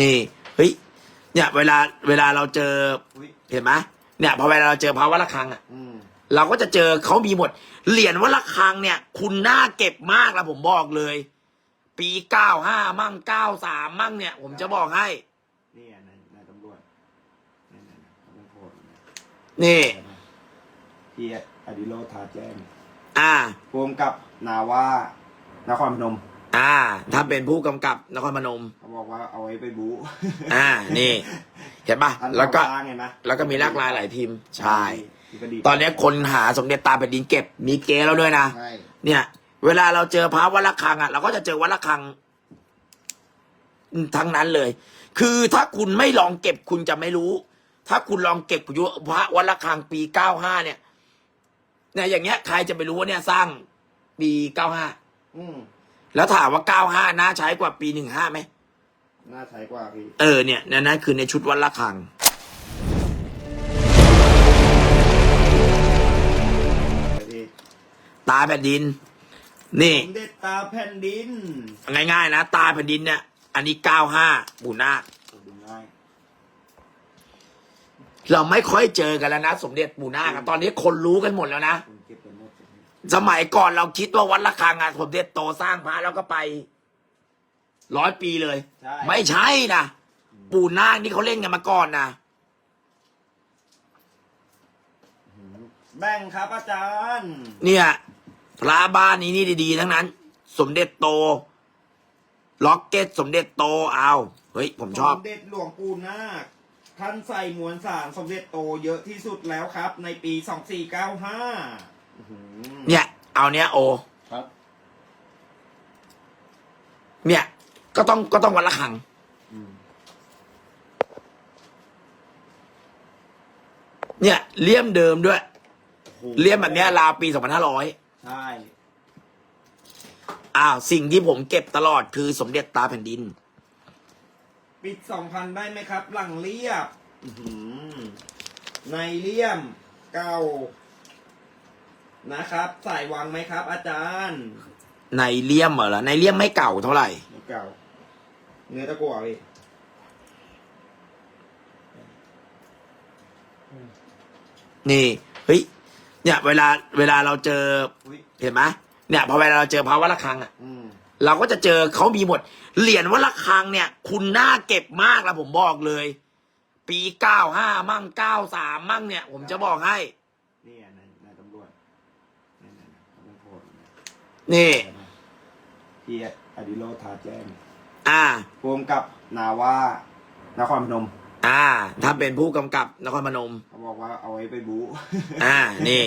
นี่เฮ้ยเนี่ยเวลาเวลาเราเจออุ้ยเห็นไหมเนี่ยพอเวลาเราเจอพระวัดระฆังอะอืมเราก็จะเจอเขามีหมด เหรียญวัดระฆังเนี่ย คุณน่าเก็บมากแล้วผมบอกเลย ปีเก้าห้ามั่งเก้าสามมั่งเนี่ย ผมจะบอกให้ นี่อะนายนายตำรวจนี่นายตำรวจโทษนี่พี่อดิโรธทาแจ้ง อ่ารวมกับนาว่านครพนม อ่าถ้าเป็นผู้กำกับนครพนม เขาบอกว่าเอาไว้ไปบู๊ อ่า นี่ เห็นปะอันแล้วก็สร้างไงนะแล้วก็มีลากลายหลายพิมพ์ใช่ที่ก็ดีตอนนี้คนหาสมเด็จตาแผ่นดินเก็บ มีเกแล้วด้วยนะ ใช่เนี่ย เวลาเราเจอพระวัดระฆังอะเราก็จะเจอวัดระฆังทั้งนั้นเลย คือถ้าคุณไม่ลองเก็บคุณจะไม่รู้ ถ้าคุณลองเก็บยุพระวัดระฆังปีเก้าห้าเนี่ยเนี่ยอย่างเงี้ยใครจะไปรู้ว่าเนี่ยสร้างปีเก้าห้าอืม แล้วถามว่าเก้าห้าน่าใช้กว่าปีหนึ่งห้าไหม น่าใช้กว่าพี่เออเนี่ยนั่นนั่นคือในชุดวัดระฆัง พี่ตาแผ่นดิน นี่ สมเด็จตาแผ่นดินง่ายๆนะ ตาแผ่นดินเนี่ย อันนี้เก้าห้าบุนาคดูง่ายเราไม่ค่อยเจอกันแล้วนะ สมเด็จปู่นาคอะตอนนี้คนรู้กันหมดแล้วนะคุ สมัยก่อนเราคิดว่าวัดระฆังอะสมเด็จโตสร้างพระแล้วก็ไปร้อยปีเลย ใช่ ไม่ใช่นะปู่นาคนี่เขาเล่นกันมาก่อนนะอืมแบ่งครับอาจารย์ เนี่ยพระบ้านนี้นี่ดีๆทั้งนั้น สมเด็จโต ล็อกเก็ต สมเด็จโตเอาเฮ้ย ผมชอบ สมเด็จหลวงปู่นาคท่านใส่มวลสารสมเด็จโตเยอะที่สุดแล้วครับ ในปี 2495อื้อหือ เนี่ย เอาเนี้ยโอ ครับ เนี่ย ก็ต้องก็ต้องวัดระฆังอืมเนี่ยเลี่ยมเดิมด้วย โอ้โหเลี่ยมแบบเนี้ยราวปีสองพันห้าร้อยใช่อ้าวสิ่งที่ผมเก็บตลอดคือสมเด็จตาแผ่นดิน ปิด2,000ได้ไหมครับ หลังเรียบ อื้อหือในเลี่ยม เก่า นะครับใส่วางไหมครับ อาจารย์ในเลี่ยมเหรอในเลี่ยมไม่เก่าเท่าไหร่เก่า เนื้อตะกั่วพี่นี่เฮ้ยเนี่ย เวลาเวลาเราเจออุ้ยเห็นไหมเนี่ยพอเวลาเราเจอพระวัดระฆังอะอืมเราก็จะเจอเขามีหมด เหรียญวัดระฆังเนี่ย คุณน่าเก็บมากแล้วผมบอกเลย ปีเก้าห้ามั่งเก้าสามมั่งเนี่ย ผมจะบอกให้ นี่อะนายนายตำรวจนี่นายตำรวจโทษ นี่พี่อดิโรธทาแจ้งอ่า รวมกับนาว่านครพนมอ่าถ้าเป็นผู้กำกับนครพนม เขาบอกว่าเอาไว้ไปบู๊อ่า นี่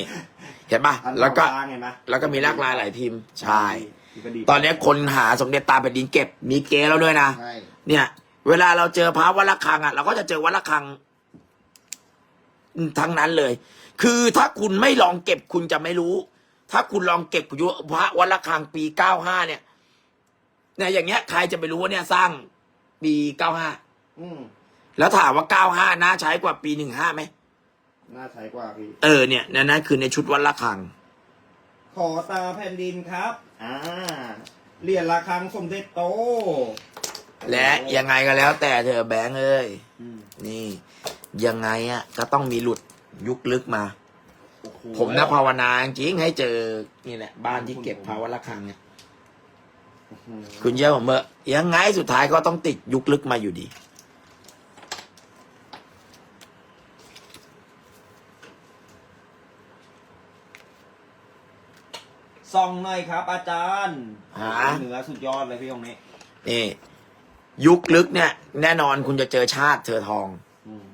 เห็นปะอันแล้วก็สร้างไงนะแล้วก็มีลากลายหลายพิมพ์ใช่ที่ก็ดีตอนนี้คนหาสมเด็จตาแผ่นดินเก็บ มีเกแล้วด้วยนะ ใช่เนี่ย เวลาเราเจอพระวัดระฆังอะ เราก็จะเจอวัดระฆังทั้งนั้นเลย คือถ้าคุณไม่ลองเก็บคุณจะไม่รู้ ถ้าคุณลองเก็บยุพระวัดระฆังปีเก้าห้าเนี่ยเนี่ยอย่างเงี้ยใครจะไปรู้ว่าเนี่ยสร้างปีเก้าห้าอืมแล้วถามว่าเก้าห้าน่าใช้กว่าปีหนึ่งห้าไหมน่าใช้กว่าพี่เออเนี่ยนั่นนั่นคือในชุดวัดระฆัง ขอตาแผ่นดินครับ อ่าเหรียญระฆังสมเด็จโต และยังไงก็แล้วแต่เธอะแบงค์เอ้ยอืม นี่ ยังไงอะก็ต้องมีหลุดยุคลึกมา โอ้โหผมนะภาวนาจริงๆให้เจอนี่แหละ บ้านที่เก็บพระวัดระฆังเนี่ยอื้อหือคุณเชื่อผมเถอะยังไงสุดท้ายก็ต้องติดยุคลึกมาอยู่ดี ส่องหน่อยครับ อาจารย์หาเนื้อสุดยอดเลยพี่ตรงนี้ นี่ ยุคลึกเนี่ย แน่นอนคุณจะเจอชาติเธอทอง อืม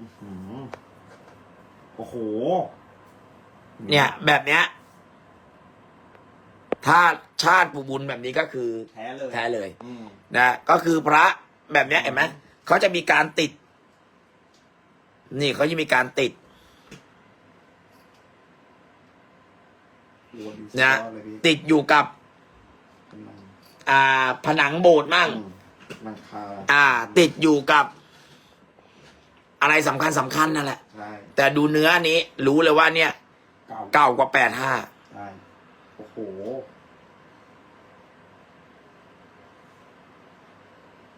อื้อหือโอ้โห เนี่ย แบบเนี้ย ถ้าชาติปูบุญแบบนี้ก็คือ แท้เลยแท้เลยอืม นะก็คือพระแบบเนี้ยเห็นไหมเขาจะมีการติด นี่เขาจะมีการติด โอ้โหสุดนะยอดเลยพี่ติดอยู่กับ กำลังอ่า ผนังโบสถ์มั่งอืมหลังคาอ่า ติดอยู่กับ อะไรสำคัญสำคัญนั่นแหละ ใช่แต่ดูเนื้อนี้ รู้เลยว่าเนี่ย เก่าเก่ากว่าแปดห้าใช่โอ้โห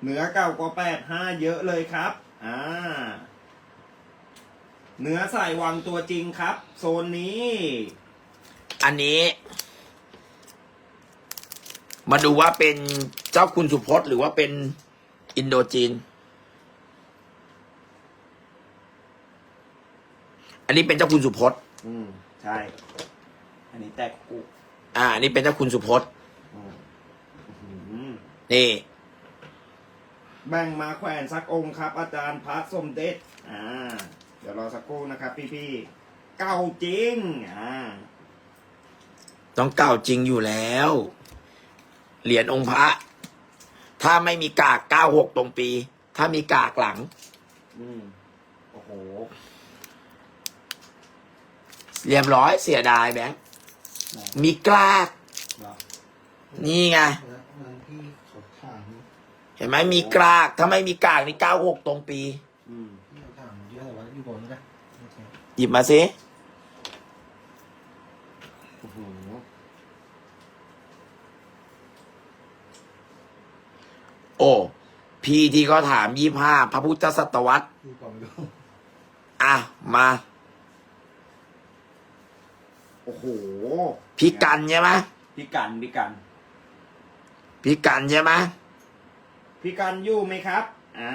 เนื้อเก่ากว่าแปดห้าเยอะเลยครับ อ่าเนื้อใส่วังตัวจริงครับ โซนนี้ อันนี้ มาดูว่าเป็นเจ้าคุณสุพจน์หรือว่าเป็นอินโดจีน อันนี้เป็นเจ้าคุณสุพจน์อืม ใช่ อันนี้แตกกุอ่าอันนี้เป็นเจ้าคุณสุพจน์อืมอื้อหือนี่ แบ่งมาแขวนสักองค์ครับ อาจารย์พระสมเด็จ อ่า เดี๋ยวรอสักครู่นะครับ พี่ๆ เก่าจริง อ่า ต้องเก่าจริงอยู่แล้ว เหรียญองค์พระ ถ้าไม่มีกากเก้าหกตรงปี ถ้ามีกากหลัง อืม โอ้โห เรียบร้อยเสียดายแบงค์มีกลากเหรอนี่ไงแล้วนั้นพี่เขาถามเห็นไหมมีกลากถ้าไม่มีกากนี่เก้าหกตรงปีอืมพี่เขาถามเยอะแต่ว่าอยู่บนนะโอเคหยิบมาสิโอ้โหโอ้พี่ที่เขาถามยี่ห้าพระพุทธศตวรรษพี่ก่อนไปดูอะ มา โอ้โหพี่กันใช่ไหมพี่กันพี่กันพี่กันใช่ไหมพี่กันอยู่ไหมครับ อ่า